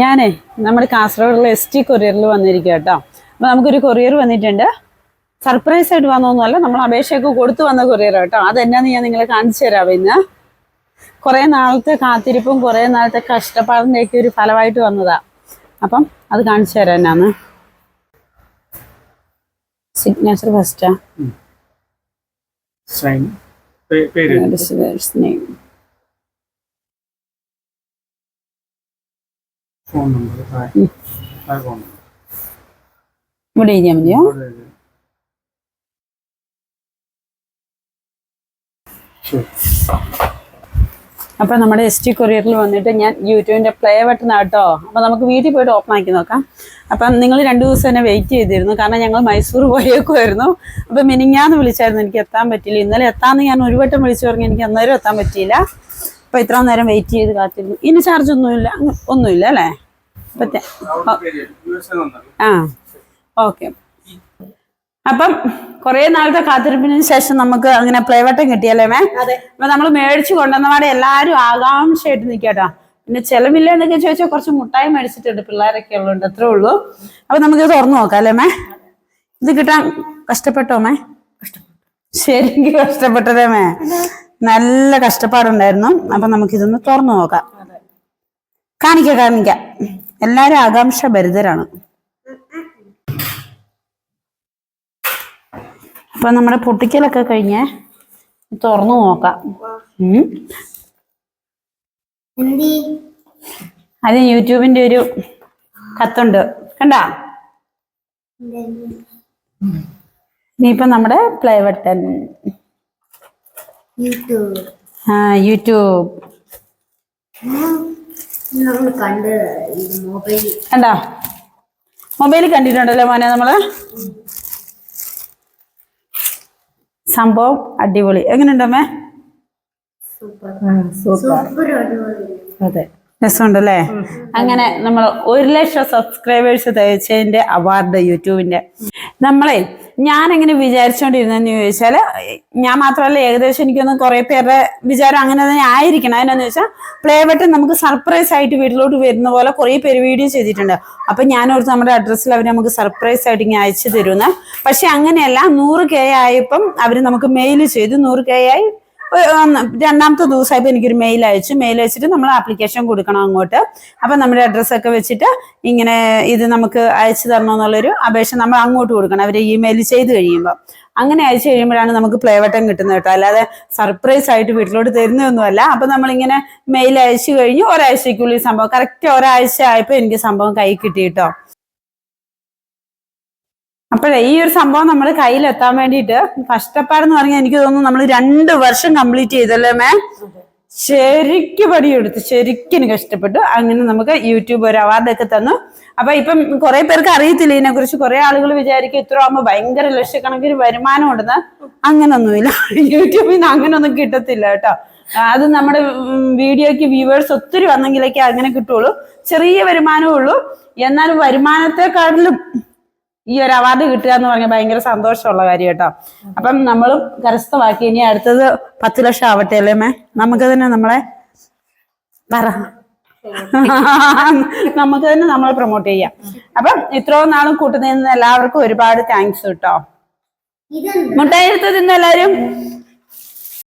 ഞാനേ നമ്മൾ കാസർഗോഡുള്ള S T കൊറിയറിൽ വന്നിരിക്കുക കേട്ടോ. അപ്പോൾ നമുക്കൊരു കൊറിയർ വന്നിട്ടുണ്ട്. സർപ്രൈസ് ആയിട്ട് വന്നതൊന്നുമല്ല നമ്മൾ അപേക്ഷയൊക്കെ കൊടുത്തു വന്ന കൊറിയർ കേട്ടോ. അതെന്നാന്ന് ഞാൻ നിങ്ങളെ കാണിച്ചു തരാം ഇന്ന്. കുറേ നാളത്തെ കാത്തിരിപ്പും കുറേ നാളത്തെ കഷ്ടപ്പാടിന്റെയൊക്കെ ഒരു ഫലമായിട്ട് വന്നതാ. അപ്പം അത് കാണിച്ചു തരാം എന്നാന്ന്. സിഗ്നേച്ചർ ഫസ്റ്റാ പേര്. ഫോൺ നമ്പർ ഫോൺ നമ്പർ ഇവിടെ എഴുതിയാൽ മതിയോ? ഇവിടെ അപ്പൊ നമ്മുടെ എസ് ടി കൊറിയറിൽ വന്നിട്ട് ഞാൻ യൂട്യൂബിന്റെ പ്ലേ ബട്ടൺ ആട്ടോ അപ്പൊ നമുക്ക് വീട്ടിൽ പോയിട്ട് ഓപ്പൺ ആക്കി നോക്കാം. അപ്പം നിങ്ങൾ രണ്ടു ദിവസം തന്നെ വെയിറ്റ് ചെയ്തിരുന്നു. കാരണം ഞങ്ങൾ മൈസൂർ പോയേക്കുമായിരുന്നു അപ്പൊ മിനിങ്ങാന്ന് വിളിച്ചായിരുന്നു എനിക്ക് എത്താൻ പറ്റില്ല ഇന്നലെ എത്താന്ന് ഞാൻ ഒരു വട്ടം വിളിച്ചു പറഞ്ഞു. എനിക്ക് അന്നേരം എത്താൻ പറ്റിയില്ല. അപ്പൊ ഇത്ര നേരം വെയിറ്റ് ചെയ്ത് കാത്തിരുന്നു. ഇനി ചാർജ് ഒന്നുമില്ല. ഒന്നുമില്ല അല്ലേ? ആ ഓക്കെ. അപ്പം കുറെ നാളത്തെ കാത്തിരിപ്പിന് ശേഷം നമുക്ക് അങ്ങനെ പ്ലേ ബട്ടൺ കിട്ടിയല്ലേ മേ അപ്പൊ നമ്മൾ മേടിച്ചു കൊണ്ടുവന്നപാടെ എല്ലാരും ആകാംക്ഷയായിട്ട് നിൽക്കട്ടോ. പിന്നെ ചെലവില്ല എന്നൊക്കെ ചോദിച്ചാൽ കുറച്ച് മുട്ടായി മേടിച്ചിട്ടുണ്ട് പിള്ളേരൊക്കെ ഉള്ളുണ്ട് അത്രേ ഉള്ളൂ. അപ്പൊ നമുക്ക് തുറന്നു നോക്കാം അല്ലേ മേ ഇത് കിട്ടാൻ കഷ്ടപ്പെട്ടോ മേ ശരിക്കും കഷ്ടപ്പെട്ടതേ മേ നല്ല കഷ്ടപ്പാടുണ്ടായിരുന്നു. അപ്പൊ നമുക്കിതൊന്ന് തുറന്നു നോക്കാം. കാണിക്ക കാണിക്കാം. എല്ലാരും ആകാംക്ഷ ഭരിതരാണ് അപ്പൊ നമ്മുടെ പൊട്ടിക്കലൊക്കെ കഴിഞ്ഞേ തുറന്നു നോക്കാം. അത് യൂട്യൂബിന്റെ ഒരു കത്തുണ്ട്. കണ്ടാ? ഇനിയിപ്പൊ നമ്മുടെ പ്ലേ ബട്ടൺ യൂട്യൂബ്. ആ യൂട്യൂബ്. കണ്ട്? മൊബൈലിൽ കണ്ടിട്ടുണ്ടല്ലേ മോനെ നമ്മൾ? സംഭവം അടിപൊളി. എങ്ങനെയുണ്ടമ്മേ അതെ. രസമുണ്ടല്ലേ? അങ്ങനെ നമ്മൾ ഒരു ലക്ഷം സബ്സ്ക്രൈബേഴ്സ് തയ്ച്ചതിന്റെ അവാർഡ് യൂട്യൂബിന്റെ. നമ്മളെ ഞാൻ എങ്ങനെ വിചാരിച്ചോണ്ടിരുന്നെന്ന് ചോദിച്ചാൽ ഞാൻ മാത്രമല്ല ഏകദേശം എനിക്കൊന്ന് കുറെ പേരുടെ വിചാരം അങ്ങനെ തന്നെ ആയിരിക്കണം. അതിനെന്ന് വെച്ചാൽ പ്ലേ ബട്ടൺ നമുക്ക് സർപ്രൈസ് ആയിട്ട് വീട്ടിലോട്ട് വരുന്ന പോലെ കുറെ പേര് വീഡിയോ ചെയ്തിട്ടുണ്ട്. അപ്പൊ ഞാൻ ഓർത്ത് നമ്മുടെ അഡ്രസ്സിൽ അവർ നമുക്ക് സർപ്രൈസ് ആയിട്ട് ഇങ്ങനെ അയച്ചു തരുമെന്ന് പക്ഷെ അങ്ങനെയല്ല നൂറ് കെ ആയപ്പം അവർ നമുക്ക് മെയിൽ ചെയ്തു നൂറ് കെ ആയി രണ്ടാമത്തെ ദിവസമായപ്പോൾ എനിക്കൊരു മെയിൽ അയച്ചു. മെയിൽ അയച്ചിട്ട് നമ്മൾ ആപ്ലിക്കേഷൻ കൊടുക്കണം അങ്ങോട്ട്. അപ്പം നമ്മുടെ അഡ്രസ്സൊക്കെ വെച്ചിട്ട് ഇങ്ങനെ ഇത് നമുക്ക് അയച്ചു തരണമെന്നുള്ളൊരു അപേക്ഷ നമ്മൾ അങ്ങോട്ട് കൊടുക്കണം. അവർ ഇമെയിൽ ചെയ്ത് കഴിയുമ്പോൾ അങ്ങനെ അയച്ചു കഴിയുമ്പോഴാണ് നമുക്ക് പ്ലേ ബട്ടൺ കിട്ടുന്നത് കേട്ടോ. അല്ലാതെ സർപ്രൈസ് ആയിട്ട് വീട്ടിലോട്ട് തരുന്നതൊന്നുമല്ല. അപ്പം നമ്മളിങ്ങനെ മെയിൽ അയച്ചു കഴിഞ്ഞ്. ഒരാഴ്ചക്കുള്ളിൽ സംഭവം കറക്റ്റ് ഒരാഴ്ച ആയപ്പോൾ എനിക്ക് സംഭവം കൈ കിട്ടി കേട്ടോ. അപ്പോഴേ ഈ ഒരു സംഭവം നമ്മൾ കയ്യിലെത്താൻ വേണ്ടിയിട്ട് കഷ്ടപ്പാടെന്ന് പറഞ്ഞാൽ എനിക്ക് തോന്നുന്നു നമ്മൾ രണ്ട് വർഷം കംപ്ലീറ്റ് ചെയ്തല്ലേ മേ? ശരിക്കും പടിയെടുത്ത് ശരിക്കും കഷ്ടപ്പെട്ടു അങ്ങനെ നമുക്ക് യൂട്യൂബ് ഒരു അവാർഡൊക്കെ തന്നു. അപ്പൊ ഇപ്പം കുറെ പേർക്ക് അറിയത്തില്ല ഇതിനെ കുറിച്ച് കുറെ ആളുകൾ വിചാരിക്കും ഇത്ര ആകുമ്പോ ഭയങ്കര ലക്ഷക്കണക്കിന് വരുമാനം ഉണ്ടെന്ന്. അങ്ങനൊന്നുമില്ല. യൂട്യൂബിൽ നിന്ന് അങ്ങനൊന്നും കിട്ടത്തില്ല കേട്ടോ. അത് നമ്മുടെ വീഡിയോക്ക് വ്യൂവേഴ്സ് ഒത്തിരി വന്നെങ്കിലൊക്കെ അങ്ങനെ കിട്ടുള്ളൂ. ചെറിയ വരുമാനമേ ഉള്ളൂ. എന്നാൽ വരുമാനത്തെക്കാട്ടിലും ഈ ഒരു അവാർഡ് കിട്ടുക എന്ന് പറഞ്ഞാൽ ഭയങ്കര സന്തോഷമുള്ള കാര്യം കേട്ടോ. അപ്പം നമ്മളും കരസ്ഥമാക്കി. ഇനി അടുത്തത് പത്ത് ലക്ഷം ആവട്ടെ അല്ലേ മേ? നമുക്ക് തന്നെ നമ്മളെ പറ. നമുക്ക് തന്നെ നമ്മളെ പ്രൊമോട്ട് ചെയ്യാം. അപ്പം ഇത്രയും നാളും കൂട്ടുന്നതിന് എല്ലാവർക്കും ഒരുപാട് താങ്ക്സ് കേട്ടോ. മുട്ടായി എടുത്ത് തിന്ന എല്ലാരും